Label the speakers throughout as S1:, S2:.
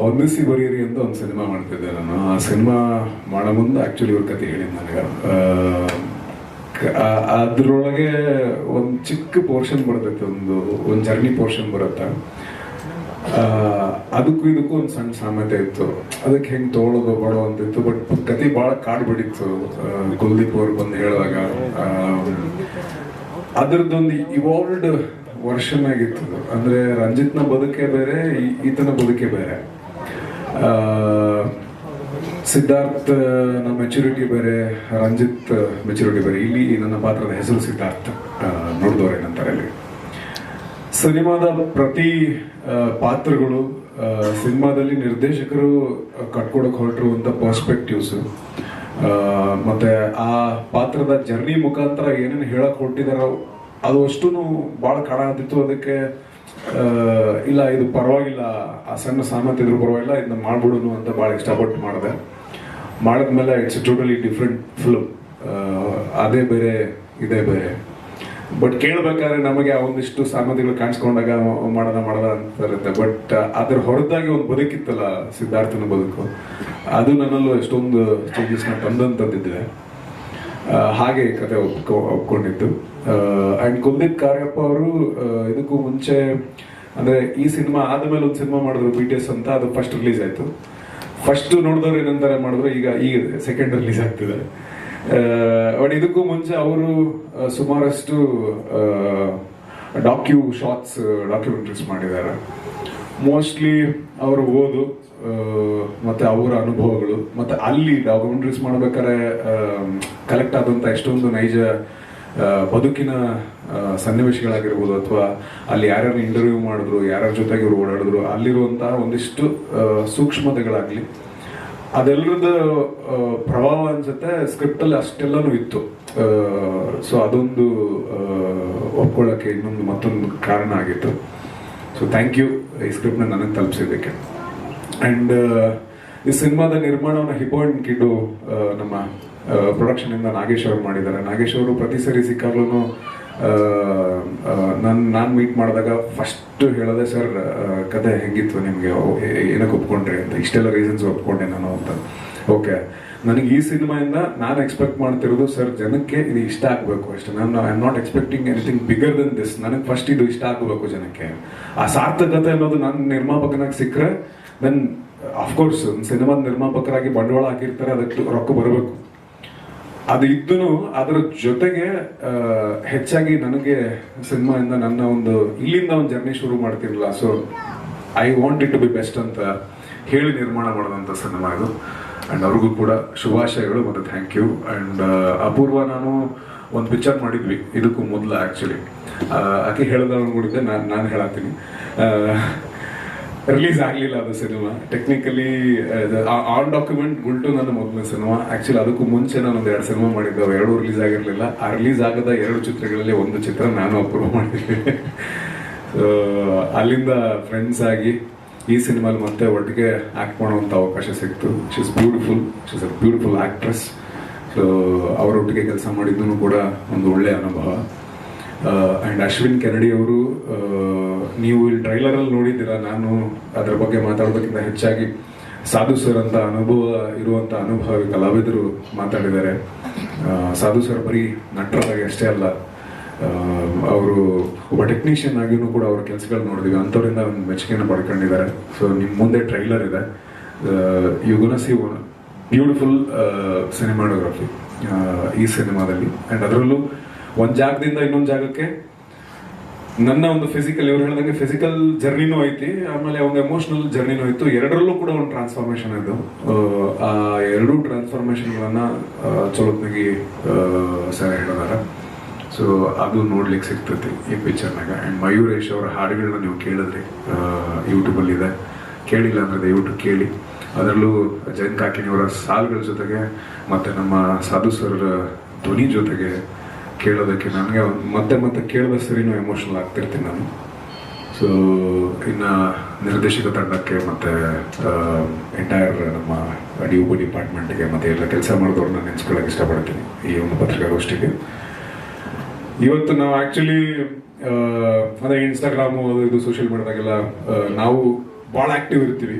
S1: ಹೊಂದಿಸಿ ಬರೀರಿ ಅಂತ ಒಂದು ಸಿನಿಮಾ ಮಾಡ್ತಿದ್ದೆ ನಾನು. ಆ ಸಿನಿಮಾ ಮಾಡೋ ಮುಂದೆ ಆ್ಯಕ್ಚುಲಿ ಇವ್ರ ಕತೆ ಹೇಳಿದ್ದು ನನಗೆ. ಅದ್ರೊಳಗೆ ಒಂದು ಚಿಕ್ಕ ಪೋರ್ಷನ್ ಬರ್ತೈತೆ ಒಂದು ಒಂದು ಜರ್ನಿ ಪೋರ್ಷನ್ ಬರುತ್ತೆ. ಅದಕ್ಕೂ ಇದಕ್ಕೂ ಒಂದು ಸಣ್ಣ ಸಾಮ್ಯತೆ ಇತ್ತು. ಅದಕ್ಕೆ ಹೆಂಗೆ ತೊಗೊಳೋದು ಅಂತ ಇತ್ತು. ಬಟ್ ಕತೆ ಭಾಳ ಕಾಡು ಬಿಡಿತ್ತು ಆ, ಕುಲ್ದೀಪ್ ಅವ್ರು ಬಂದು ಹೇಳುವಾಗ ಅದರದ್ದೊಂದು ಇವಾಲ್ವ್ಡ್ ವರ್ಷನ್ ಆಗಿತ್ತು ಅದು. ಅಂದ್ರೆ ರಂಜಿತ್ನ ಬದುಕೆ ಬೇರೆ ಈತನ ಬದುಕೆ ಬೇರೆ. ಸಿದ್ಧಾರ್ಥ್, ನ ಮೆಚುರಿಟಿ ಬೇರೆ, ರಂಜಿತ್ ಮೆಚುರಿಟಿ ಬೇರೆ. ಇಲ್ಲಿ ನನ್ನ ಪಾತ್ರದ ಹೆಸರು ಸಿದ್ಧಾರ್ಥ್ ನೋಡಿದವ್ರೆ ನಂತರ ಅಲ್ಲಿ ಸಿನಿಮಾದ ಪ್ರತಿ ಪಾತ್ರಗಳು ಸಿನಿಮಾದಲ್ಲಿ ನಿರ್ದೇಶಕರು ಕಟ್ಕೊಡಕ್ ಹೊರಟಿರುವಂತ ಪರ್ಸ್ಪೆಕ್ಟಿವ್ಸ್ ಮತ್ತೆ ಆ ಪಾತ್ರದ ಜರ್ನಿ ಮುಖಾಂತರ ಏನೇನು ಹೇಳಕ್ ಹೊರಟಿದಾರೋ ಅದು ಅಷ್ಟು ಭಾಳ ಕಾಣಾದಿತ್ತು ಅದಕ್ಕೆ ಇಲ್ಲ, ಇದು ಪರವಾಗಿಲ್ಲ. ಆ ಸಣ್ಣ ಸಾಮರ್ಥ್ಯ ಇದ್ರೂ ಪರವಾಗಿಲ್ಲ, ಇದನ್ನ ಮಾಡ್ಬಿಡೋನು ಅಂತ ಭಾಳ ಇಷ್ಟಪಟ್ಟು ಮಾಡಿದೆ. ಮಾಡಿದ್ಮೇಲೆ ಇಟ್ಸ್ ಟೋಟಲಿ ಡಿಫ್ರೆಂಟ್ ಫಿಲ್ಮ್ ಅದೇ ಬೇರೆ, ಇದೇ ಬೇರೆ. ಬಟ್ ಕೇಳ್ಬೇಕಾದ್ರೆ ನಮಗೆ ಆ ಒಂದಿಷ್ಟು ಸಾಮಗ್ರಿಗಳು ಕಾಣಿಸ್ಕೊಂಡಾಗ ಮಾಡೋದ ಮಾಡೋದ ಅಂತ ಇರುತ್ತೆ. ಬಟ್ ಅದ್ರ ಹೊರತಾಗಿ ಒಂದು ಬದುಕಿತ್ತಲ್ಲ ಸಿದ್ಧಾರ್ಥನ ಬದುಕು. ಅದು ನನ್ನಲ್ಲೂ ಎಷ್ಟೊಂದು ಚೇಂಜಸ್ನ ತಂದಂತದ್ದಿದೆ. ಹಾಗೆ ಕತೆ ಒಪ್ಕೊ, ಒಪ್ಕೊಂಡಿದ್ದು. ಅಂಡ್ ಕುಲ್ದೀಪ್ ಕಾರ್ಯಪ್ಪ ಅವರು ಇದಕ್ಕೂ ಮುಂಚೆ, ಅಂದ್ರೆ ಈ ಸಿನಿಮಾ ಆದಮೇಲೆ ಒಂದು ಸಿನಿಮಾ ಮಾಡಿದ್ರು ಬಿ ಟಿ ಎಸ್ ಅಂತ, ಅದು ಫಸ್ಟ್ ರಿಲೀಸ್ ಆಯ್ತು. ಫಸ್ಟ್ ನೋಡಿದವ್ರು ಏನಂತಾರೆ ಮಾಡಿದ್ರು, ಈಗ ಈಗ ಸೆಕೆಂಡ್ ರಿಲೀಸ್ ಆಗ್ತಿದೆ. ಬಟ್ ಇದಕ್ಕೂ ಮುಂಚೆ ಅವರು ಸುಮಾರಷ್ಟು ಡಾಕ್ಯೂ ಶಾರ್ಟ್ಸ್ ಡಾಕ್ಯುಮೆಂಟ್ರೀಸ್ ಮಾಡಿದ್ದಾರೆ. ಮೋಸ್ಟ್ಲಿ ಅವರು ಓದು ಮತ್ತೆ ಅವರ ಅನುಭವಗಳು, ಮತ್ತೆ ಅಲ್ಲಿ ಡಾಕ್ಯುಮೆಂಟ್ರೀಸ್ ಮಾಡ್ಬೇಕಾದ್ರೆ ಕಲೆಕ್ಟ್ ಆದಂತ ಎಷ್ಟೊಂದು ನೈಜ ಬದುಕಿನ ಸನ್ನಿವೇಶಗಳಾಗಿರ್ಬೋದು ಅಥವಾ ಅಲ್ಲಿ ಯಾರ್ಯಾರು ಇಂಟರ್ವ್ಯೂ ಮಾಡಿದ್ರು, ಯಾರ್ಯಾರ ಜೊತೆಗೆ ಇವರು ಓಡಾಡಿದ್ರು, ಅಲ್ಲಿರುವಂತಹ ಒಂದಿಷ್ಟು ಸೂಕ್ಷ್ಮತೆಗಳಾಗಲಿ ಅದೆಲ್ಲರದ ಪ್ರಭಾವ ಅನ್ಸುತ್ತೆ. ಸ್ಕ್ರಿಪ್ಟ್ ಅಲ್ಲಿ ಅಷ್ಟೆಲ್ಲನೂ ಇತ್ತು. ಸೊ ಅದೊಂದು ಒಪ್ಕೊಳ್ಳೋಕ್ಕೆ ಒಪ್ಕೊಳ್ಳೋಕೆ ಇನ್ನೊಂದು ಮತ್ತೊಂದು ಕಾರಣ ಆಗಿತ್ತು. ಸೊ ಥ್ಯಾಂಕ್ ಯು ಈ ಸ್ಕ್ರಿಪ್ಟ್ನ ನನಗೆ ತಲುಪಿಸಿದ್ದಕ್ಕೆ. ಅಂಡ್ ಈ ಸಿನಿಮಾದ ನಿರ್ಮಾಣವನ್ನು ಹಿಪೋಯಿಂಟ್ ಕಿಡು ನಮ್ಮ ಪ್ರೊಡಕ್ಷನ್ ಇಂದ ನಾಗೇಶ್ ಅವರು ಮಾಡಿದ್ದಾರೆ. ನಾಗೇಶ್ ಅವರು ಪ್ರತಿ ಸರಿ ಸಿಕ್ಕಾಗ್ಲೂ ನಾನು ನಾನು ಮೀಟ್ ಮಾಡಿದಾಗ ಫಸ್ಟ್ ಹೇಳೋದೆ, ಸರ್ ಕತೆ ಹೆಂಗಿತ್ತು ನಿಮಗೆ? ಏನಕ್ಕೆ ಒಪ್ಕೊಂಡ್ರಿ ಅಂತ. ಇಷ್ಟೆಲ್ಲ ರೀಸನ್ಸ್ ಒಪ್ಕೊಂಡೆ ನಾನು ಅಂತ. ಓಕೆ. ನನಗೆ ಈ ಸಿನಿಮಾಯಿಂದ ನಾನು ಎಕ್ಸ್ಪೆಕ್ಟ್ ಮಾಡ್ತಿರೋದು, ಸರ್, ಜನಕ್ಕೆ ಇದು ಇಷ್ಟ ಆಗಬೇಕು ಅಷ್ಟೇ. ನಾನು I am not expecting anything bigger than this ನನಗೆ ಫಸ್ಟ್ ಇದು ಇಷ್ಟ ಆಗಬೇಕು ಜನಕ್ಕೆ. ಆ ಸಾರ್ಥಕತೆ ಅನ್ನೋದು ನನ್ನ ನಿರ್ಮಾಪಕನಾಗಿ ಸಿಕ್ಕರೆ ದೆನ್ ಅಫ್ಕೋರ್ಸ್ ಸಿನಿಮಾದ ನಿರ್ಮಾಪಕರಾಗಿ ಬಂಡವಾಳ ಹಾಕಿರ್ತಾರೆ, ಅದಕ್ಕೆ ರೊಕ್ಕ ಬರಬೇಕು. ಅದು ಇದ್ದು ಅದರ ಜೊತೆಗೆ ಹೆಚ್ಚಾಗಿ ನನಗೆ ಸಿನಿಮಾದಿಂದ ನನ್ನ ಒಂದು, ಇಲ್ಲಿಂದ ಒಂದು ಜರ್ನಿ ಶುರು ಮಾಡ್ತಿರಲಿಲ್ಲ so I want it to be best ಅಂತ ಹೇಳಿ ನಿರ್ಮಾಣ ಮಾಡಿದಂಥ ಸಿನಿಮಾ ಇದು. ಅಂಡ್ ಅವ್ರಿಗೂ ಕೂಡ ಶುಭಾಶಯಗಳು ಮತ್ತು ಥ್ಯಾಂಕ್ ಯು ಅಂಡ್ ಅಪೂರ್ವ ನಾನು ಒಂದು ಪಿಕ್ಚರ್ ಮಾಡಿದ್ವಿ, ಇದಕ್ಕೂ ಮೊದಲು ಆ್ಯಕ್ಚುಲಿ ಆಕೆ ಹೇಳ್ದ ಅನ್ಕೊಂಡಿದ್ದೆ ನಾನು ನಾನು ಹೇಳತ್ತೀನಿ. ರಿಲೀಸ್ ಆಗಲಿಲ್ಲ ಅದು cinema. Technically on document Gultoo ನನ್ನ ಮೊದಲ ಸಿನಿಮಾ. ಆಕ್ಚುಲಿ ಅದಕ್ಕೂ ಮುಂಚೆ ನಾನು ಒಂದು ಎರಡು ಸಿನಿಮಾ ಮಾಡಿದ್ದೆ. ಎರಡು ರಿಲೀಸ್ ಆಗಿರಲಿಲ್ಲ. ಆ ರಿಲೀಸ್ ಆಗದ ಎರಡು ಚಿತ್ರಗಳಲ್ಲಿ ಒಂದು ಚಿತ್ರ ನಾನು ಅಪ್ರೂವ್ ಮಾಡಿದ್ದೆ. ಸೊ ಅಲ್ಲಿಂದ ಫ್ರೆಂಡ್ಸ್ ಆಗಿ ಈ ಸಿನಿಮಾಲಿ ಮತ್ತೆ ಒಟ್ಟಿಗೆ ಆಕ್ಟ್ ಮಾಡುವಂಥ ಅವಕಾಶ ಸಿಕ್ತು. She's beautiful she's a beautiful actress so ಅವರೊಟ್ಟಿಗೆ ಕೆಲಸ ಮಾಡಿದ್ದು ಕೂಡ ಒಂದು ಒಳ್ಳೆಯ ಅನುಭವ. ಅಂಡ್ ಅಶ್ವಿನ್ ಕೆನಡಿ ಅವರು ನೀವು ಇಲ್ಲಿ ಟ್ರೈಲರ್ ಅಲ್ಲಿ ನೋಡಿದ್ದೀರಾ, ನಾನು ಅದರ ಬಗ್ಗೆ ಮಾತಾಡೋದಕ್ಕಿಂತ ಹೆಚ್ಚಾಗಿ ಸಾಧು ಸರ್ ಅಂತ ಅನುಭವ, ಇರುವಂತ ಅನುಭವಿ ಕಲಾವಿದರು ಮಾತಾಡಿದ್ದಾರೆ. ಸಾಧು ಸರ್ ಬರೀ ನಟರಾಗಿ ಅಷ್ಟೇ ಅಲ್ಲ ಅವರು ಒಬ್ಬ ಟೆಕ್ನಿಷಿಯನ್ ಆಗಿಯೂ ಕೂಡ ಅವ್ರ ಕೆಲಸಗಳು ನೋಡಿದೀವಿ, ಅಂಥವ್ರಿಂದ ಒಂದು ಮೆಚ್ಚುಗೆಯನ್ನು ಪಡ್ಕೊಂಡಿದ್ದಾರೆ. ಸೊ ನಿಮ್ಮ ಮುಂದೆ ಟ್ರೈಲರ್ ಇದೆ. You gonna see beautiful cinematography ಈ ಸಿನಿಮಾದಲ್ಲಿ. ಅಂಡ್ ಅದರಲ್ಲೂ ಒಂದ್ ಜಾಗದಿಂದ ಇನ್ನೊಂದು ಜಾಗಕ್ಕೆ. ನನ್ನ ಒಂದು ಫಿಸಿಕಲ್ ಇವ್ರು ಹೇಳಿದಂಗೆ ಫಿಸಿಕಲ್ ಜರ್ನಿನೂ ಐತಿ. ಆಮೇಲೆ ಒಂದು ಎಮೋಷನಲ್ ಜರ್ನಿನೂ ಆಯ್ತು ಎರಡರಲ್ಲೂ ಕೂಡ ಒಂದು ಟ್ರಾನ್ಸ್ಫಾರ್ಮೇಶನ್ ಇದು ಆ ಎರಡೂ ಟ್ರಾನ್ಸ್ಫಾರ್ಮೇಶನ್ಗಳನ್ನ ಚಲೋತ್ನಾಗಿ ಸರ್ ಹೇಳಿದಾರ. ಸೊ ಅದು ನೋಡ್ಲಿಕ್ಕೆ ಸಿಗ್ತೈತಿ ಈ ಪಿಕ್ಚರ್ನಾಗ ಆ್ಯಂಡ್ ಮಯೂರೇಶ್ ಅವರ ಹಾಡುಗಳನ್ನ ನೀವು ಕೇಳಿದ್ರಿ. ಯೂಟ್ಯೂಬಲ್ಲಿ ಇದೆ ಕೇಳಿಲ್ಲ ಅಂದ್ರೆ ದಯವಿಟ್ಟು ಕೇಳಿ. ಅದರಲ್ಲೂ ಜಯಂತ್ ಕಾಕಿನಿಯವರ ಸಾಲುಗಳ ಜೊತೆಗೆ, ಮತ್ತೆ ನಮ್ಮ ಸಾಧು ಸರ್ ಧ್ವನಿ ಜೊತೆಗೆ ಕೇಳೋದಕ್ಕೆ ನನಗೆ ಮತ್ತೆ ಮತ್ತೆ ಕೇಳಿದ ಸರಿನೂ ಎಮೋಷನಲ್ ಆಗ್ತಿರ್ತೀನಿ ನಾನು. ಸೊ ಇನ್ನು ನಿರ್ದೇಶಕ ತಂಡಕ್ಕೆ ಮತ್ತೆ ಎಂಟೈರ್ ನಮ್ಮ ಡಿ ಒ ಡಿಪಾರ್ಟ್ಮೆಂಟ್ಗೆ ಮತ್ತೆ ಎಲ್ಲ ಕೆಲಸ ಮಾಡಿದವ್ರನ್ನ ನೆನೆಸ್ಕೊಳ್ಳೋಕೆ ಇಷ್ಟಪಡ್ತೀನಿ ಈ ಒಂದು ಪತ್ರಿಕಾಗೋಷ್ಠಿಗೆ. ಇವತ್ತು ನಾವು ಆ್ಯಕ್ಚುಲಿ ಅದೇ ಇನ್ಸ್ಟಾಗ್ರಾಮು ಅದು ಇದು ಸೋಷಿಯಲ್ ಮೀಡಿಯಾದಾಗೆಲ್ಲ ನಾವು ಭಾಳ ಆ್ಯಕ್ಟಿವ್ ಇರ್ತೀವಿ.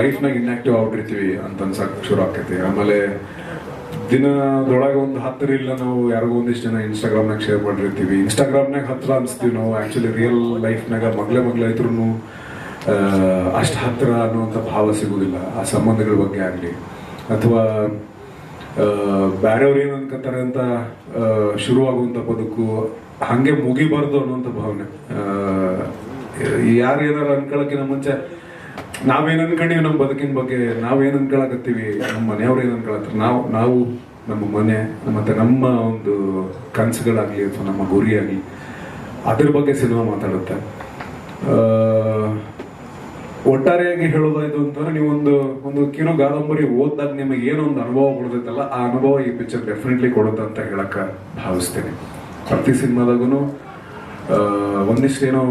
S1: ಲೈಫ್ನಾಗ ಇನ್ಆಕ್ಟಿವ್ ಆಗ್ಬಿಟ್ಟಿರ್ತೀವಿ ಅಂತ ಅನ್ಸಕ್ಕೆ ಶುರು ಆಗ್ತೈತಿ. ಆಮೇಲೆ ದಿನದೊಳಗೆ ಒಂದು ಹತ್ತು ರೀಲ್ ನಾವು ಯಾರಿಗೋ ಒಂದಿಷ್ಟು ಜನ ಇನ್ಸ್ಟಾಗ್ರಾಮ್ನಾಗ ಶೇರ್ ಮಾಡಿರ್ತೀವಿ. ಇನ್ಸ್ಟಾಗ್ರಾಮ್ನಾಗ ಹತ್ರ ಅನಿಸ್ತೀವಿ ನಾವು. ಆ್ಯಕ್ಚುಲಿ ರಿಯಲ್ ಲೈಫ್ನಾಗ ಮಗ್ಲೆ ಮಗ್ಲೆ ಇದ್ರೂ ಅಷ್ಟು ಹತ್ತಿರ ಅನ್ನುವಂಥ ಭಾವ ಸಿಗೋದಿಲ್ಲ. ಆ ಸಂಬಂಧಗಳ ಬಗ್ಗೆ ಆಗಲಿ. ಅಥವಾ ಬೇರೆಯವ್ರು ಏನು ಅನ್ಕೋತಾರೆ ಅಂತ ಶುರುವಾಗುವಂಥ ಬದುಕು, ಹಾಗೆ ಮುಗಿಬಾರ್ದು ಅನ್ನುವಂಥ ಭಾವನೆ. ಯಾರು ಏನಾರ ಅನ್ಕೊಳ್ಳೋಕ್ಕಿಂತ ಮುಂಚೆ ನಾವೇನ್ ಅನ್ಕೊಂಡಿವಿ ನಮ್ಮ ಬದುಕಿನ ಬಗ್ಗೆ, ನಾವೇನು ಅನ್ಕೊಳಕತ್ತೀವಿ, ನಮ್ಮ ಮನೆಯವ್ರು ಏನು ಅನ್ಕೊಳತ್ತಾರೆ ನಾವು ನಾವು ನಮ್ಮ ಮನೆ ಮತ್ತೆ ನಮ್ಮ ಒಂದು ಕನಸುಗಳಾಗಲಿ ಅಥವಾ ನಮ್ಮ ಗುರಿ ಅದ್ರ ಬಗ್ಗೆ ಸಿನಿಮಾ ಮಾತಾಡುತ್ತೆ. ಒಟ್ಟಾರೆಯಾಗಿ ಹೇಳೋದಾಯ್ತು ಅಂತಂದ್ರೆ ನೀವು ಒಂದು ಒಂದು ಕಿರು ಗಾದಂಬರಿ ಓದಿದಾಗ ನಿಮಗೆ ಏನೋ ಒಂದು ಅನುಭವ ಕೊಡ್ತೈತಲ್ಲ ಆ ಅನುಭವ ಈ ಪಿಕ್ಚರ್ ಡೆಫಿನೆಟ್ಲಿ ಕೊಡುತ್ತೆ ಅಂತ ಹೇಳಕ್ಕ ಭಾವಿಸ್ತೇನೆ. ಪ್ರತಿ ಸಿನಿಮಾದಾಗೂ ಒಂದಿಷ್ಟು ಏನೋ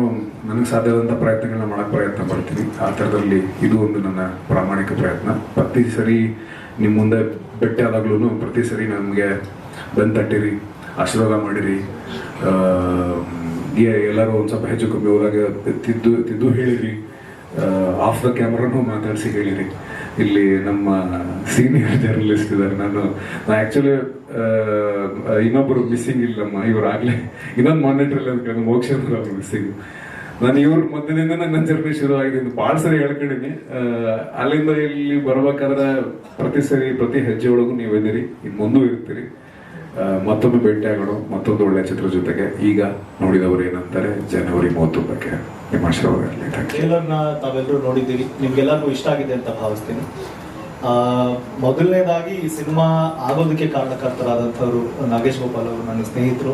S1: ನನಗೆ ಸಾಧ್ಯವಾದಂಥ ಪ್ರಯತ್ನಗಳನ್ನ ಮಾಡೋಕ್ಕೆ ಪ್ರಯತ್ನ ಮಾಡ್ತೀನಿ ಆ ಥರದಲ್ಲಿ ಇದು ಒಂದು ನನ್ನ ಪ್ರಾಮಾಣಿಕ ಪ್ರಯತ್ನ. ಪ್ರತಿ ಸರಿ ನಿಮ್ಮ ಮುಂದೆ ಬೆಟ್ಟ ಆದಾಗ್ಲೂ ಪ್ರತಿ ಸರಿ ನಮಗೆ ಬೆನ್ ತಟ್ಟಿರಿ ಆಶೀರ್ವಾದ ಮಾಡಿರಿ. ಎಲ್ಲರೂ ಒಂದು ಸ್ವಲ್ಪ ಹೆಚ್ಚು ಕಮ್ಮಿ ಹೋದಾಗ ತಿದ್ದು ತಿದ್ದು ಹೇಳಿರಿ. ಆಫ್ ದ ಕ್ಯಾಮ್ರಾನು ಮಾತಾಡಿಸಿ ಹೇಳಿರಿ. ಇಲ್ಲಿ ನಮ್ಮ ಸೀನಿಯರ್ ಜರ್ನಲಿಸ್ಟ್ ಇದ್ದಾರೆ. ನಾನು ನಾ ಆಕ್ಚುಲಿ ಇನ್ನೊಬ್ಬರು ಮಿಸ್ಸಿಂಗ್ ಇಲ್ಲಮ್ಮ, ಇವ್ರು ಆಗ್ಲೇ. ಇನ್ನೊಂದು ಮಾನಿಟರ್ ಮೋಕ್ಷೇಂದ್ರ ಮೋಕ್ಷ ಮಿಸ್ಸಿಂಗ್ ನಾನು ಇವ್ರ ಮೊದಲಿಂದ ನನ್ನ ಜರ್ನಿ ಶುರು ಆಗಿದೆ. ಭಾಳ ಸರಿ ಹೇಳ್ಕೊಂಡಿನಿ. ಅಲ್ಲಿಂದ ಇಲ್ಲಿ ಬರ್ಬೇಕಾದ್ರೆ ಪ್ರತಿ ಸರಿ, ಪ್ರತಿ ಹೆಜ್ಜೆ ಒಳಗೂ ನೀವು ಇದ್ದೀರಿ ಇನ್ನು ಮುಂದೂ ಇರ್ತೀರಿ. ಮತ್ತೊಂದು ಮತ್ತೊಮ್ಮೆ ಭೇಟಿ ಆಗೋಣ. ಮತ್ತೊಂದು ಒಳ್ಳೆ ಚಿತ್ರ ಜೊತೆಗೆ. ಈಗ ನೋಡಿದವರು ಏನಂತಾರೆ? ಜನವರಿ ಮೂವತ್ತೊಂದಕ್ಕೆ ನಿಮ್ಮ ಆಶೀರ್ವಾದ ಥ್ಯಾಂಕ್ ಯು
S2: ಟ್ರೇಲರ್ನ ತಾವೆಲ್ಲರೂ ನೋಡಿದ್ದೀವಿ ನಿಮ್ಗೆಲ್ಲರಿಗೂ ಇಷ್ಟ ಆಗಿದೆ ಅಂತ ಭಾವಿಸ್ತೀನಿ. ಮೊದಲನೇದಾಗಿ ಈ ಸಿನಿಮಾ ಆಗೋದಕ್ಕೆ ಕಾರಣಕರ್ತರಾದಂಥವ್ರು ನಾಗೇಶ್ ಗೋಪಾಲ್ ಅವರು, ನನ್ನ ಸ್ನೇಹಿತರು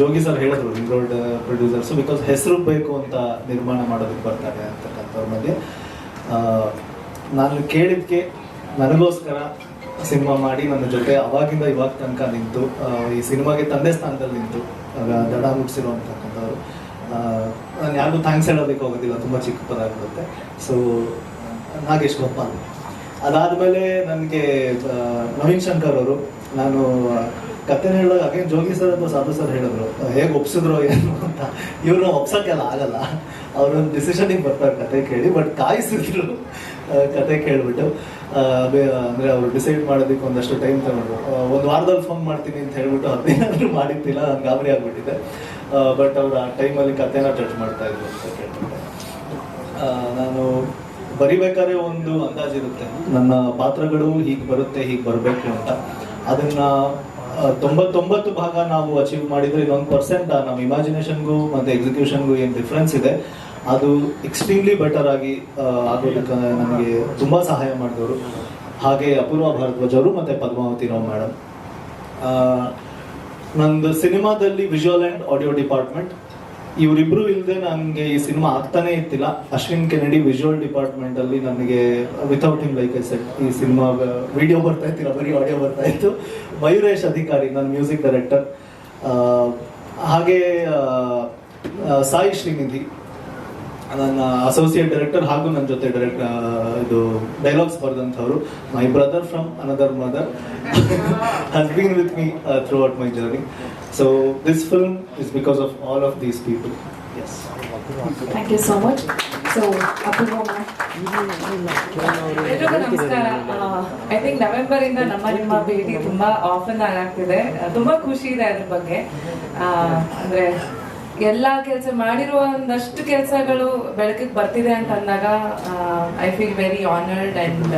S2: ಜೋಗಿ ಸರ್ ಹೇಳಿದ್ರು ರಿಂಗ್ ರೋಡ್ ಪ್ರೊಡ್ಯೂಸರ್ಸ್ ಬಿಕಾಸ್ ಹೆಸರು ಬೇಕು ಅಂತ ನಿರ್ಮಾಣ ಮಾಡೋದಕ್ಕೆ ಬರ್ತಾರೆ ಅಂತಕ್ಕಂಥವ್ರ ಮಧ್ಯೆ ನಾನು ಕೇಳಿದ್ಕೆ ನನಗೋಸ್ಕರ ಸಿನಿಮಾ ಮಾಡಿ, ನನ್ನ ಜೊತೆ ಅವಾಗಿಂದ ಇವಾಗ ತನಕ ನಿಂತು ಈ ಸಿನಿಮಾಗೆ ತಂದೆ ಸ್ಥಾನದಲ್ಲಿ ನಿಂತು ದಡ ಮುಟ್ಸಿರೋ ಅಂತಕ್ಕಂಥವ್ರು. ನಾನು ಯಾರಿಗೂ ಥ್ಯಾಂಕ್ಸ್ ಹೇಳೋದಕ್ಕೆ ಹೋಗೋದಿಲ್ಲ, ತುಂಬ ಚಿಕ್ಕ ಪದ ಆಗಿರುತ್ತೆ. ಸೊ ನಾಗೇಶ್ ಗೋಪಾಲ್. ಅದಾದಮೇಲೆ ನನಗೆ ನವೀನ್ ಶಂಕರ್ ಅವರು, ನಾನು ಕತೆ ಹೇಳಿದಾಗ ಅಗೇನ್ ಜೋಗಿ ಸರ್ ಅಥವಾ ಸಾಧು ಸರ್ ಹೇಳಿದ್ರು ಹೇಗೆ ಒಪ್ಸಿದ್ರು, ಏನು ಅಂತ? ಇವ್ರನ್ನ ಒಪ್ಸೋಕ್ಕೆಲ್ಲ ಆಗಲ್ಲ. ಅವರೊಂದು ಡಿಸಿಷನಿಗೆ ಬರ್ತಾರೆ ಕತೆ ಕೇಳಿ ಬಟ್ ಕಾಯಿಸಿದ್ರು ಕತೆ ಕೇಳಿಬಿಟ್ಟು. ಅಂದ್ರೆ ಅವ್ರು ಡಿಸೈಡ್ ಮಾಡೋದಕ್ಕೆ ಒಂದಷ್ಟು ಟೈಮ್ ತಗೊಂಡ್ರು ಒಂದು ವಾರದಲ್ಲಿ ಫೋನ್ ಮಾಡ್ತೀನಿ ಅಂತ ಹೇಳ್ಬಿಟ್ಟು ಹದಿನೇನಾದ್ರೂ ಮಾಡಿದ್ದಿಲ್ಲ ನಂಗೆ ಗಾಬರಿ ಆಗ್ಬಿಟ್ಟಿದೆ. ಬಟ್ ಅವ್ರು ಆ ಟೈಮಲ್ಲಿ ಕತೆನ ಟಚ್ ಮಾಡ್ತಾ ಇದ್ರು ಅಂತ ಕೇಳ್ಬಿಟ್ಟೆ. ನಾನು ಬರಿಬೇಕಾದ್ರೆ ಒಂದು ಅಂದಾಜಿರುತ್ತೆ ನನ್ನ ಪಾತ್ರಗಳು ಹೀಗೆ ಬರುತ್ತೆ, ಹೀಗೆ ಬರಬೇಕು ಅಂತ. ಅದನ್ನ ತೊಂಬತ್ತೊಂಬತ್ತು ಭಾಗ ನಾವು ಅಚೀವ್ ಮಾಡಿದ್ರೆ ಇನ್ನೊಂದು ಪರ್ಸೆಂಟ್ ನಮ್ಮ ಇಮ್ಯಾಜಿನೇಷನ್ಗೂ ಮತ್ತೆ ಎಕ್ಸಿಕ್ಯೂಷನ್ಗೂ ಏನು ಡಿಫ್ರೆನ್ಸ್ ಇದೆ. ಅದು ಎಕ್ಸ್ಟ್ರೀಮ್ಲಿ ಬೆಟರ್ ಆಗಿ ಆಗೋದಕ್ಕೆ ನನಗೆ ತುಂಬಾ ಸಹಾಯ ಮಾಡಿದವರು. ಹಾಗೆ ಅಪೂರ್ವ ಭಾರದ್ವಾಜ್ ಮತ್ತೆ ಪದ್ಮಾವತಿ ರಾವ್ ಮೇಡಮ್. ನಂದು ಸಿನಿಮಾದಲ್ಲಿ ವಿಜುವಲ್ ಆ್ಯಂಡ್ ಆಡಿಯೋ ಡಿಪಾರ್ಟ್ಮೆಂಟ್ ಇವರಿಬ್ರು ಇಲ್ಲದೆ ನನಗೆ ಈ ಸಿನಿಮಾ ಆಗ್ತಾನೆ ಇತ್ತಿಲ್ಲ ಅಶ್ವಿನ್ ಕೆನಡಿ ವಿಜುವಲ್ ಡಿಪಾರ್ಟ್ಮೆಂಟ್ ಅಲ್ಲಿ ನನಗೆ without him like I set ಈ ಸಿನಿಮಾ ವಿಡಿಯೋ ಬರ್ತಾ ಇತ್ತಿಲ್ಲ ಬರೀ ಆಡಿಯೋ ಬರ್ತಾ ಇತ್ತು. ಮಯೂರೇಶ್ ಅಧಿಕಾರಿ ನನ್ನ ಮ್ಯೂಸಿಕ್ ಡೈರೆಕ್ಟರ್ ಹಾಗೆ ಸಾಯಿ ಶ್ರೀನಿಧಿ. ನನ್ನ ಅಸೋಸಿಯೇಟ್ ಡೈರೆಕ್ಟರ್ ಹಾಗೂ ನನ್ನ ಜೊತೆ ಡೈರೆಕ್ಟರ್ ಇದು dialogues ಬರೆದಂಥವ್ರು. My brother from another mother has been with me throughout my journey so this film is because of all of these people yes
S3: thank you so much so
S4: ಎಲ್ರಿಗೂ ನಮಸ್ಕಾರ. I think November ಇಂದ ನಮ್ಮ ನಿಮ್ಮ ಭೇಟಿ ತುಂಬಾ often ಆಗ್ತಿದೆ. ತುಂಬಾ ಖುಷಿ ಇದೆ ಅದ್ರ ಬಗ್ಗೆ. ಅಂದ್ರೆ ಎಲ್ಲಾ ಕೆಲಸ ಮಾಡಿರುವ ಒಂದಷ್ಟು ಕೆಲಸಗಳು ಬೆಳಕಿಗೆ ಬರ್ತಿದೆ ಅಂತ ಅಂದಾಗ I feel very honoured and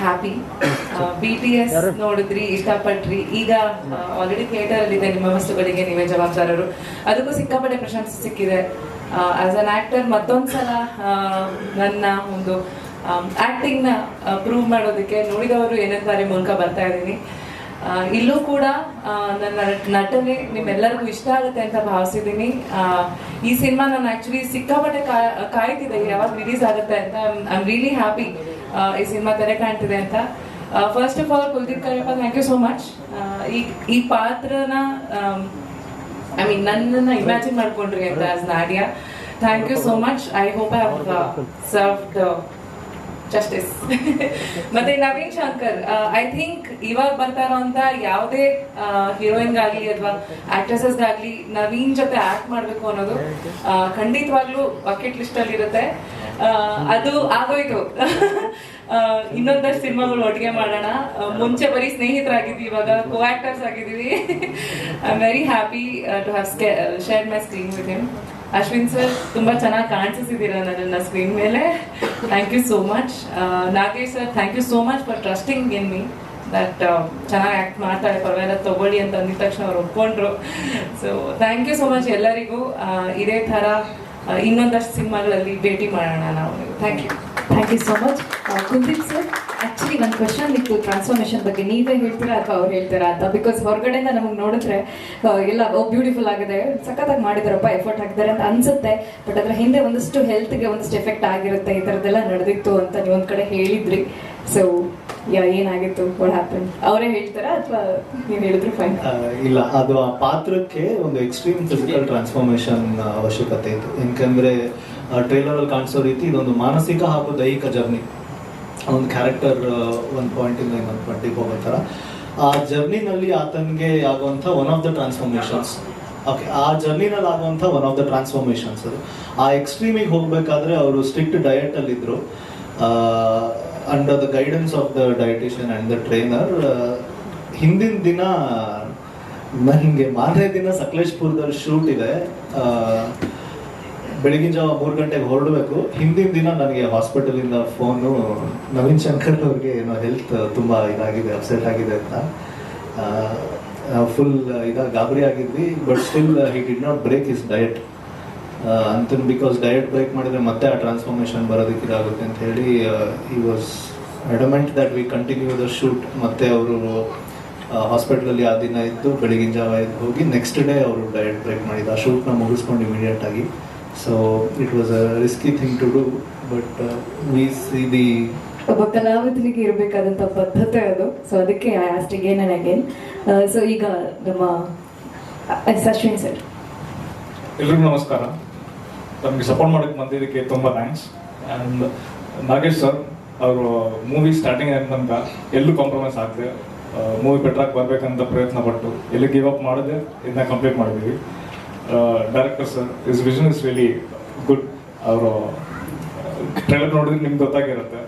S4: happy B T S ನೋಡಿದ್ರಿ ಇಷ್ಟಪಟ್ರಿ. ಈಗ ಆಲ್ರೆಡಿ ಥಿಯೇಟರ್ ಅಲ್ಲಿ ಇದೆ ನಿಮ್ಮ ವಸ್ತುಗಳಿಗೆ ನೀವೇ ಜವಾಬ್ದಾರರು. ಅದಕ್ಕೂ ಸಿಕ್ಕಾಪಟ್ಟೆ ಪ್ರಶಂಸೆ ಸಿಕ್ಕಿದೆ. ಆಸ್ ಅನ್ ಆಕ್ಟರ್ ಮತ್ತೊಂದ್ಸಲ ನನ್ನ ಒಂದು ಆಕ್ಟಿಂಗ್ನ ಪ್ರೂವ್ ಮಾಡೋದಕ್ಕೆ ನೋಡಿದವರು ಏನಂತಾರೆ ಮೂಲಕ ಬರ್ತಾ ಇದ್ದೀನಿ. ಇಲ್ಲೂ ಕೂಡ ನನ್ನ ನಟನೆ ನಿಮ್ಮೆಲ್ಲರಿಗೂ ಇಷ್ಟ ಆಗುತ್ತೆ ಅಂತ ಭಾವಿಸಿದ್ದೀನಿ. ಈ ಸಿನಿಮಾ ನಾನು ಆಕ್ಚುಲಿ ಸಿಕ್ಕಾಪಟ್ಟೆ ಕಾಯ್ತಿದ್ದೆ, ಯಾವಾಗ ರಿಲೀಸ್ ಆಗುತ್ತೆ ಅಂತ. ಐ ಆಮ್ ರಿಯಲಿ ಹ್ಯಾಪಿ ಈ ಸಿನಿಮಾ ತೆರೆ ಕಾಣ್ತಿದೆ ಅಂತ. First of all Kuldeep Kariyappa thank you so much ಈ ಈ ಪಾತ್ರನ ಐ ಮೀನ್ ನನ್ನನ್ನು ಇಮ್ಯಾಜಿನ್ ಮಾಡ್ಕೊಂಡ್ರಿ ಅಂತ as Nadiya. Thank you so much I hope I served justice ಮತ್ತೆ ನವೀನ್ ಶಂಕರ್ ಐ ಥಿಂಕ್ ಇವಾಗ ಬರ್ತಾ ಇರೋಂತ ಯಾವುದೇ ಹೀರೋಯಿನ್ ಆಗ್ಲಿ ಅಥವಾ ಆಕ್ಟ್ರೆಸಸ್ ಆಗ್ಲಿ ನವೀನ್ ಜೊತೆ ಆಕ್ಟ್ ಮಾಡ್ಬೇಕು ಅನ್ನೋದು ಖಂಡಿತವಾಗ್ಲೂ ಬಕೆಟ್ ಲಿಸ್ಟ್ ಅಲ್ಲಿ ಇರುತ್ತೆ. ಅದು ಆಗೋಯ್ತು. ಇನ್ನೊಂದಷ್ಟು ಸಿನಿಮಾಗಳು ಒಟ್ಟಿಗೆ ಮಾಡೋಣ. ಮುಂಚೆ ಬರೀ ಸ್ನೇಹಿತರಾಗಿದ್ವಿ ಇವಾಗ ಕೋ ಆಕ್ಟರ್ಸ್ ಆಗಿದ್ದೀವಿ I am very happy to have share my screen with him Ashwin sir ತುಂಬಾ ಚೆನ್ನಾಗಿ ಕಾಣಿಸಿದ್ದೀರಾ ನನ್ನ ಸ್ಕ್ರೀನ್ ಮೇಲೆ. Thank you so much Nagesh sir thank you so much for trusting in me that ಚೆನ್ನಾಗಿ act ಮಾಡ್ತಾಳೆ ಪರವಾಗಿಲ್ಲ ತಗೊಳ್ಳಿ ಅಂತ ಅಂದಿದ ತಕ್ಷಣ ಅವ್ರು ಒಪ್ಕೊಂಡ್ರು. So thank you so much ಎಲ್ಲರಿಗೂ. ಇದೇ ಥರ ಇನ್ನೊಂದಷ್ಟು ಸಿನಿಮಾಗಳಲ್ಲಿ ಭೇಟಿ ಮಾಡೋಣ ನಾವು. Thank you
S3: thank you so much Kuldeep sir actually ನನ್ನ ಕ್ವಶನ್ ಇತ್ತು ಟ್ರಾನ್ಸ್ಫಾರ್ಮೇಶನ್ ಬಗ್ಗೆ. ನೀವೇ ಹೇಳ್ತೀರಾ ಅಥವಾ ಅವ್ರು ಹೇಳ್ತೀರಾ ಅಂತ? ಬಿಕಾಸ್ ಹೊರಗಡೆಯಿಂದ ನಮಗೆ ನೋಡಿದ್ರೆ ಎಲ್ಲ ಬ್ಯೂಟಿಫುಲ್ ಆಗಿದೆ. ಸಖತ್ತಾಗಿ ಮಾಡಿದಾರಪ್ಪ ಎಫರ್ಟ್ ಹಾಕಿದ್ದಾರೆ ಅಂತ ಅನ್ಸುತ್ತೆ. ಬಟ್ ಅದರ ಹಿಂದೆ ಒಂದಷ್ಟು ಹೆಲ್ತ್ಗೆ ಒಂದಷ್ಟು ಎಫೆಕ್ಟ್ ಆಗಿರುತ್ತೆ. ಈ ಥರದ್ದೆಲ್ಲ ನಡೆದಿತ್ತು ಅಂತ ನೀವು ಒಂದು ಕಡೆ ಹೇಳಿದ್ರಿ. ಸೊ ಯಾ, ಏನಾಗಿತ್ತು? ಅವರೇ ಹೇಳ್ತಾರಾ ಅಥವಾ ನೀವು ಹೇಳಿದ್ರು ಫೈನ್
S2: ಇಲ್ಲ. ಅದು ಆ ಪಾತ್ರಕ್ಕೆ ಒಂದು ಎಕ್ಸ್ಟ್ರೀಮ್ ಫಿಸಿಕಲ್ ಟ್ರಾನ್ಸ್ಫಾರ್ಮೇಶನ್ ಅವಶ್ಯಕತೆ ಇತ್ತು. ಯಾಕಂದ್ರೆ ಟ್ರೈಲರ್ ಅಲ್ಲಿ ಕಾಣಿಸೋ ರೀತಿ ಇದೊಂದು ಮಾನಸಿಕ ಹಾಗೂ ದೈಹಿಕ ಜರ್ನಿ ಒಂದು ಕ್ಯಾರೆಕ್ಟರ್ ಒಂದು ಪಾಯಿಂಟಿಂದ ಇನ್ನೊಂದು ಪಾಯಿಂಟಿಗೆ ಹೋಗೋ ಥರ ಆ ಜರ್ನಿನಲ್ಲಿ ಆತನಿಗೆ ಆಗುವಂಥ one of the transformations okay ಆ ಜರ್ನಿನಲ್ಲಿ ಆಗುವಂಥ ಒನ್ ಆಫ್ ದ ಟ್ರಾನ್ಸ್ಫಾರ್ಮೇಷನ್ಸ್ ಅದು. ಆ ಎಕ್ಸ್ಟ್ರೀಮಿಗೆ ಹೋಗಬೇಕಾದ್ರೆ ಅವರು strict ಡಯಟಲ್ಲಿದ್ದರು under the guidance of the dietitian and the trainer ಹಿಂದಿನ ದಿನ ನನಗೆ ಮಾರನೇ ದಿನ ಸಕಲೇಶ್ಪುರದಲ್ಲಿ ಶೂಟ್ ಇದೆ. ಬೆಳಗಿನ ಜಾವ ಮೂರು ಗಂಟೆಗೆ ಹೊರಡಬೇಕು. ಹಿಂದಿನ ದಿನ ನನಗೆ ಹಾಸ್ಪಿಟಲಿಂದ ಫೋನು ನವೀನ್ ಶಂಕರ್ ಅವ್ರಿಗೆ ಏನೋ ಹೆಲ್ತ್ ತುಂಬ ಇದಾಗಿದೆ ಅಪ್ಸೆಟ್ ಆಗಿದೆ ಅಂತ. ಫುಲ್ ಇದ ಗಾಬರಿ ಆಗಿದ್ವಿ but still he did not break is diet ಅಂತ ಬಿಕಾಸ್ ಡಯಟ್ ಬ್ರೇಕ್ ಮಾಡಿದ್ರೆ ಮತ್ತೆ ಆ ಟ್ರಾನ್ಸ್ಫಾರ್ಮೇಶನ್ ಬರೋದಕ್ಕೆ ಇದಾಗುತ್ತೆ ಅಂತ ಹೇಳಿ he was adamant that we continue the shoot ಮತ್ತೆ ಅವರು ಹಾಸ್ಪಿಟ್ಲಲ್ಲಿ ಆ ದಿನ ಇದ್ದು ಬೆಳಗಿನ ಜಾವ ಹೋಗಿ ನೆಕ್ಸ್ಟ್ ಡೇ ಅವರು ಡಯಟ್ ಬ್ರೇಕ್ ಮಾಡಿದ್ದು. ಆ ಶೂಟ್ನ ಮುಗಿಸ್ಕೊಂಡು ಇಮಿಡಿಯೇಟ್ ಆಗಿ so it was risky risky to to but but we see the
S3: ಒಬ್ಬ ಕಲಾವಿದರಿಗೆ ಇರಬೇಕಾದಂಥ ಬದ್ಧತೆ ಅದು. ಸೊ ಅದಕ್ಕೆ I asked again and again so ಈಗ ನಮ್ಮ ಅಹ್, ಅಶ್ವಿನ್ ಸರ್
S5: ಎಲ್ರಿಗೂ ನಮಸ್ಕಾರ. ನಮಗೆ ಸಪೋರ್ಟ್ ಮಾಡೋಕ್ಕೆ ಬಂದಿದ್ದಕ್ಕೆ ತುಂಬ ಥ್ಯಾಂಕ್ಸ್ ಆ್ಯಂಡ್ ನಾಗೇಶ್ ಸರ್ ಅವರು ಮೂವಿ ಸ್ಟಾರ್ಟಿಂಗ್ ನಮ್ಗೆ ಎಲ್ಲೂ ಕಾಂಪ್ರಮೈಸ್ ಆಗದೆ ಮೂವಿ ಬೆಟ್ರಾಗಿ ಬರಬೇಕಂತ ಪ್ರಯತ್ನ ಪಟ್ಟು ಎಲ್ಲಿ ಗಿವ್ ಅಪ್ ಮಾಡದೆ ಇದನ್ನ ಕಂಪ್ಲೀಟ್ ಮಾಡಿದ್ದೀವಿ. Director sir is vision is really good ಅವರು ಟ್ರೈಲರ್ ನೋಡಿದ್ರೆ ನಿಮ್ಗೆ ಗೊತ್ತಾಗಿರುತ್ತೆ.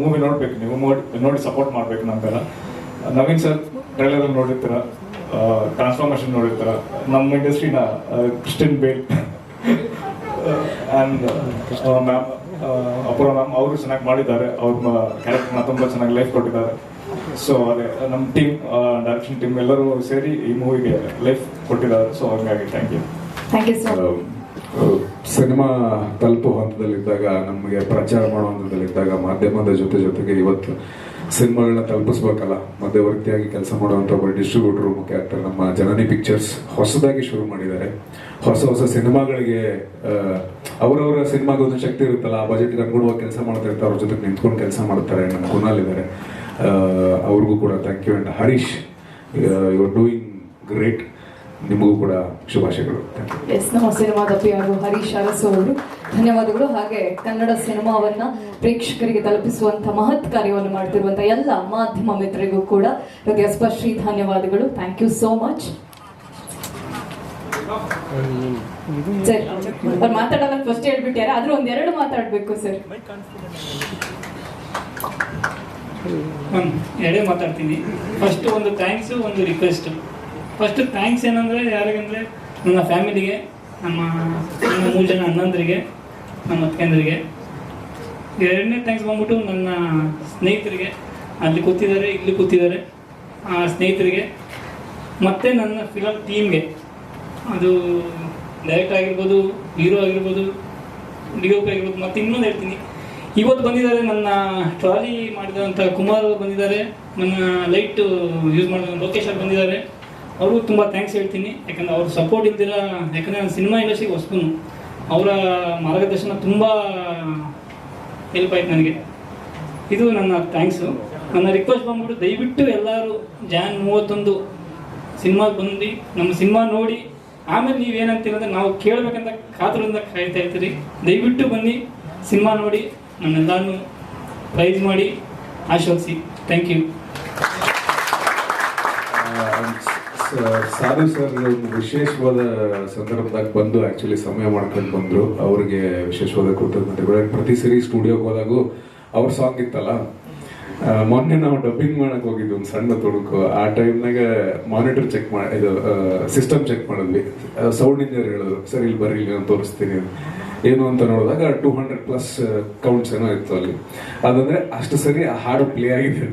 S5: ಮೂವಿ ನೋಡ್ಬೇಕು ನೀವು, ನೋಡಿ ನೋಡಿ ಸಪೋರ್ಟ್ ಮಾಡ್ಬೇಕು ನಮ್ಗೆಲ್ಲ ನವೀನ್ ಸರ್ ಟ್ರೈಲರ್ ನೋಡಿರ್ತೀರ. ಟ್ರಾನ್ಸ್ಫಾರ್ಮೇಶನ್ ನೋಡಿರ್ತೀರ. ನಮ್ಮ ಇಂಡಸ್ಟ್ರಿನ Christian Bale and ma'am Apoorva ma'am ಅವರು ಚೆನ್ನಾಗಿ ಮಾಡಿದ್ದಾರೆ. ಅವ್ರ ಕ್ಯಾರೆಕ್ಟರ್ನ ತುಂಬ ಚೆನ್ನಾಗಿ ಲೈಫ್ ಕೊಟ್ಟಿದ್ದಾರೆ. ಸೊ ಅದೇ ನಮ್ಮ ಟೀಮ್ ಡೈರೆಕ್ಷನ್ ಟೀಮ್ ಎಲ್ಲರೂ ಸೇರಿ ಈ ಮೂವಿಗೆ ಲೈಫ್ ಕೊಟ್ಟಿದ್ದಾರೆ. ಸೊ ಹಂಗಾಗಿ thank you
S3: thank you sir
S1: cinema ತಲುಪೋ ಹಂತದಲ್ಲಿದ್ದಾಗ ನಮಗೆ ಪ್ರಚಾರ ಮಾಡೋ ಹಂತದಲ್ಲಿದ್ದಾಗ ಮಾಧ್ಯಮದ ಜೊತೆ ಜೊತೆಗೆ ಇವತ್ತು ಸಿನಿಮಾಗಳನ್ನ ತಲುಪಿಸ್ಬೇಕಲ್ಲ ಮಧ್ಯವರ್ತಿಯಾಗಿ ಕೆಲಸ ಮಾಡುವಂಥ ಒಬ್ಬ ಡಿಸ್ಟ್ರಿಬ್ಯೂಟರ್ ಮುಖ್ಯ ಆಗ್ತಾರೆ ನಮ್ಮ ಜನನಿ ಪಿಕ್ಚರ್ಸ್ ಹೊಸದಾಗಿ ಶುರು ಮಾಡಿದ್ದಾರೆ. ಹೊಸ ಹೊಸ ಸಿನಿಮಾಗಳಿಗೆ ಅವರವರ ಸಿನಿಮಾಗೆ ಒಂದು ಶಕ್ತಿ ಇರುತ್ತಲ್ಲ ಆ ಬಜೆಟ್ಗೆ ಅನುಗುಣವಾಗಿ ಕೆಲಸ ಮಾಡ್ತಾ ಇರ್ತಾರೆ ಅವ್ರ ಜೊತೆ ನಿಂತ್ಕೊಂಡು ಕೆಲಸ ಮಾಡ್ತಾರೆ ನಮ್ಮ ಕುನಾಲ್ ಇದ್ದಾರೆ. ಅವ್ರಿಗೂ ಕೂಡ thank you and Harish you are doing great ನಿಮಗೂ ಕೂಡ ಶುಭಾಶಯಗಳು.
S3: ಎಸ್ ನಮ್ಮ ಸಿನಿಮಾದ ಹಾಗೂ ಹರೀಶ್ ಅರಸು ಅವರು. ಧನ್ಯವಾದಗಳು. ಹಾಗೆ ಕನ್ನಡ ಸಿನಿಮಾವನ್ನ ಪ್ರೇಕ್ಷಕರಿಗೆ ತಲುಪಿಸುವಂತ ಮಹತ್ ಕಾರ್ಯವನ್ನು ಮಾಡ್ತಿರುವಂತ ಎಲ್ಲ ಮಾಧ್ಯಮ ಮಿತ್ರರಿಗೂ ಕೂಡ ಹೃದಯಸ್ಪರ್ಶಿ ಧನ್ಯವಾದಗಳು. Thank you so much sir ಅವ್ರು ಫಸ್ಟ್ ಹೇಳ್ಬಿಟ್ಟಾರೆ ಆದ್ರೂ ಒಂದೆರಡು ಮಾತಾಡ್ಬೇಕು ಸರ್
S6: ಒಂದು ಎರಡೇ ಮಾತಾಡ್ತೀನಿ. ಫಸ್ಟ್ ಒಂದು ಥ್ಯಾಂಕ್ಸು ಒಂದು ರಿಕ್ವೆಸ್ಟ್ ಫಸ್ಟ್ ಥ್ಯಾಂಕ್ಸ್ ಏನಂದರೆ ಯಾರಿಗಂದರೆ ನನ್ನ ಫ್ಯಾಮಿಲಿಗೆ, ನಮ್ಮ ಮೂರು ಜನ ಅಣ್ಣಂದರಿಗೆ, ನಮ್ಮ ಅಕ್ಕಂದ್ರಿಗೆ ಎರಡನೇ ಥ್ಯಾಂಕ್ಸ್ ಬಂದ್ಬಿಟ್ಟು ನನ್ನ ಸ್ನೇಹಿತರಿಗೆ. ಅಲ್ಲಿ ಕೂತಿದ್ದಾರೆ, ಇಲ್ಲಿ ಕೂತಿದ್ದಾರೆ. ಆ ಸ್ನೇಹಿತರಿಗೆ. ಮತ್ತು ನನ್ನ ಫಿಲಮ್ ಟೀಮ್ಗೆ ಅದು ಡೈರೆಕ್ಟ್ ಆಗಿರ್ಬೋದು ಹೀರೋ ಆಗಿರ್ಬೋದು ಡಿ ಒ ಪಿ ಆಗಿರ್ಬೋದು ಮತ್ತು ಇನ್ನೊಂದು ಹೇಳ್ತೀನಿ. ಇವತ್ತು ಬಂದಿದ್ದಾರೆ ನನ್ನ ಟ್ರಾಲಿ ಮಾಡಿದಂಥ ಕುಮಾರ್ ಅವರು ಬಂದಿದ್ದಾರೆ. ನನ್ನ ಲೈಟ್ ಯೂಸ್ ಮಾಡಿದ ಲೋಕೇಶ್ ಅವ್ರು ಬಂದಿದ್ದಾರೆ. ಅವ್ರಿಗೂ ತುಂಬ ಥ್ಯಾಂಕ್ಸ್ ಹೇಳ್ತೀನಿ. ಯಾಕಂದರೆ ಅವ್ರ ಸಪೋರ್ಟ್ ಇಲ್ದಿರ, ಯಾಕಂದರೆ ನಾನು ಸಿನಿಮಾ ಇಂಡಸ್ಟ್ರಿಗೆ ಹೊಸಬನು. ಅವರ ಮಾರ್ಗದರ್ಶನ ತುಂಬ ಹೆಲ್ಪ್ ಆಯ್ತು ನನಗೆ. ಇದು ನನ್ನ ಥ್ಯಾಂಕ್ಸು ನನ್ನ ರಿಕ್ವೆಸ್ಟ್ ಬಂದ್ಬಿಟ್ಟು ದಯವಿಟ್ಟು ಎಲ್ಲರೂ ಜಾನ್ ಮೂವತ್ತೊಂದು ಸಿನಿಮಾಗೆ ಬಂದು ನಮ್ಮ ಸಿನಿಮಾ ನೋಡಿ. ಆಮೇಲೆ ನೀವೇನಂತೀರಂದ್ರೆ ನಾವು ಕೇಳಬೇಕಂತ ಕಾತುರದಿಂದ ಕಾಯ್ತಾ ಇರ್ತೀರಿ. ದಯವಿಟ್ಟು ಬನ್ನಿ. ಸಿನಿಮಾ ನೋಡಿ. ನನ್ನೆಲ್ಲರೂ ಪ್ರೈಸ್ ಮಾಡಿ ಆಶೀರ್ವದಿಸಿ. ಥ್ಯಾಂಕ್ ಯು
S1: ಸಾಧು ಸರ್ ಒಂದು ವಿಶೇಷವಾದ ಸಂದರ್ಭದಾಗ ಬಂದು ಆಕ್ಚುಲಿ ಸಮಯ ಮಾಡ್ಕೊಂಡು ಬಂದರು. ಅವರಿಗೆ ವಿಶೇಷವಾದ ಕೃತಜ್ಞತೆಗಳು. ಪ್ರತಿ ಸರಿ ಸ್ಟುಡಿಯೋಗೆ ಹೋದಾಗೂ ಅವ್ರ ಸಾಂಗ್ ಇತ್ತಲ್ಲ? ಮೊನ್ನೆ ನಾವು ಡಬ್ಬಿಂಗ್ ಮಾಡಕ್ ಹೋಗಿದ್ವಿ, ಒಂದು ಸಣ್ಣ ತುಡುಕು ಆ ಟೈಮ್ನಾಗ ಮಾನಿಟರ್ ಚೆಕ್ ಮಾಡಿ ಇದು ಸಿಸ್ಟಮ್ ಚೆಕ್ ಮಾಡಿದ್ವಿ. ಸೌಂಡ್ ಇಂಜಿನಿಯರ್ ಹೇಳಿದ್ರು ಸರ್, ಇಲ್ಲಿ ಬರ್ರಿ, ಇಲ್ಲಿ ನಾನು ತೋರಿಸ್ತೀನಿ. ಏನು ಅಂತ ನೋಡಿದಾಗ ಟೂ ಹಂಡ್ರೆಡ್ ಪ್ಲಸ್ ಕೌಂಟ್ಸ್ ಏನೋ ಇತ್ತು ಅಲ್ಲಿ. ಅದಂದ್ರೆ ಅಷ್ಟು ಸರಿ ಆ ಹಾಡು ಪ್ಲೇ ಆಗಿದೆ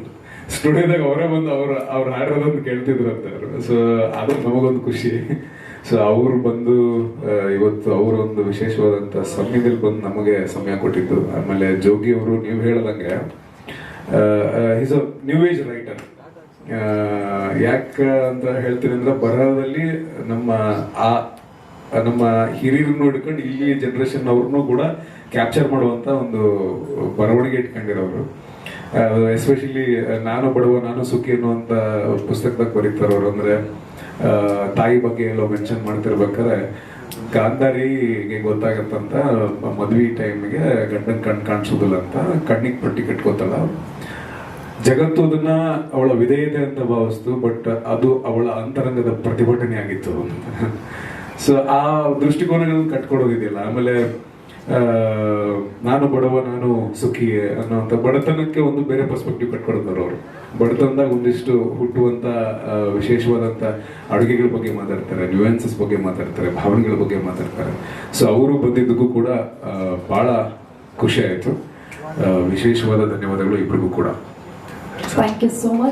S1: ಸ್ಟುಡಿಯೋದಾಗ ಅವರೇ ಬಂದು ಅವ್ರ ಅವ್ರ ಹಾಡಿರೋದನ್ನು ಕೇಳ್ತಿದ್ರು ಅಂತ ಸೊ ಅದು ನಮಗೊಂದು ಖುಷಿ. ಸೊ ಅವರು ಬಂದು ಇವತ್ತು ಅವರೊಂದು ವಿಶೇಷವಾದಂತ ಸಮಯದಲ್ಲಿ ಬಂದು ನಮಗೆ ಸಮಯ ಕೊಟ್ಟಿದ್ದು. ಆಮೇಲೆ ಜೋಗಿ ಅವರು, ನೀವು ಹೇಳ್ದಂಗೆ is a new age writer ಯಾಕೆ ಅಂತ ಹೇಳ್ತೀನಿ ಅಂದ್ರೆ ಬರಹದಲ್ಲಿ ನಮ್ಮ ಆ ನಮ್ಮ ಹಿರಿಯರನ್ನು ನೋಡ್ಕೊಂಡು ಇಲ್ಲಿ ಜನರೇಷನ್ ಅವ್ರನ್ನೂ ಕೂಡ ಕ್ಯಾಪ್ಚರ್ ಮಾಡುವಂತ ಒಂದು ಬರವಣಿಗೆ ಇಟ್ಕೊಂಡಿರೋರು. ಎಸ್ಪೆಷಲಿ ನಾನು ಬಡವ, ನಾನು ಸುಖಿ ಅನ್ನುವಂತ ಪುಸ್ತಕದಾಗ ಬರೀತಾರವ್ರು ಅಂದ್ರೆ ತಾಯಿ ಬಗ್ಗೆ ಎಲ್ಲ ಮೆನ್ಷನ್ ಮಾಡ್ತಿರ್ಬೇಕಾದ್ರೆ, ಗಾಂಧಾರಿಗೆ ಗೊತ್ತಾಗತ್ತಂತ, ಮದ್ವಿ ಟೈಮ್ಗೆ ಗಂಡನ ಕಣ್ ಕಾಣಿಸೋದಿಲ್ಲ ಅಂತ ಕಣ್ಣಿಗೆ ಪಟ್ಟಿ ಕಟ್ಕೋತಾಳ ಜಗತ್ತು ಅದನ್ನ ಅವಳ ವಿಧೇಯತೆ ಅಂತ ಭಾವಿಸ್ತು ಬಟ್ ಅದು ಅವಳ ಅಂತರಂಗದ ಪ್ರತಿಭಟನೆ ಆಗಿತ್ತು. ಸೊ ಆ ದೃಷ್ಟಿಕೋನಗಳನ್ನು ಕಟ್ಕೊಡೋದಿದೆಯಲ್ಲ ಆಮೇಲೆ ನಾನು ಬಡವ, ನಾನು ಸುಖಿ ಅನ್ನೋಂಥ ಬಡತನಕ್ಕೆ ಒಂದು ಬೇರೆ ಪರ್ಸ್ಪೆಕ್ಟಿವ್ ಕಟ್ಕೊಡ್ತಾರೆ ಅವರು. ಬಡತನದಾಗ ಒಂದಿಷ್ಟು ಹುಟ್ಟುವಂತ ವಿಶೇಷವಾದಂಥ ಅಡುಗೆಗಳ ಬಗ್ಗೆ ಮಾತಾಡ್ತಾರೆ ನ್ಯೂಯನ್ಸಸ್ ಬಗ್ಗೆ ಮಾತಾಡ್ತಾರೆ, ಭಾವನೆಗಳ ಬಗ್ಗೆ ಮಾತಾಡ್ತಾರೆ. ಸೊ ಅವರು ಬಂದಿದ್ದಕ್ಕೂ ಕೂಡ ಬಹಳ ಖುಷಿ ಆಯಿತು. ವಿಶೇಷವಾದ ಧನ್ಯವಾದಗಳು ಇಬ್ಬರಿಗೂ ಕೂಡ.
S3: Thank you so much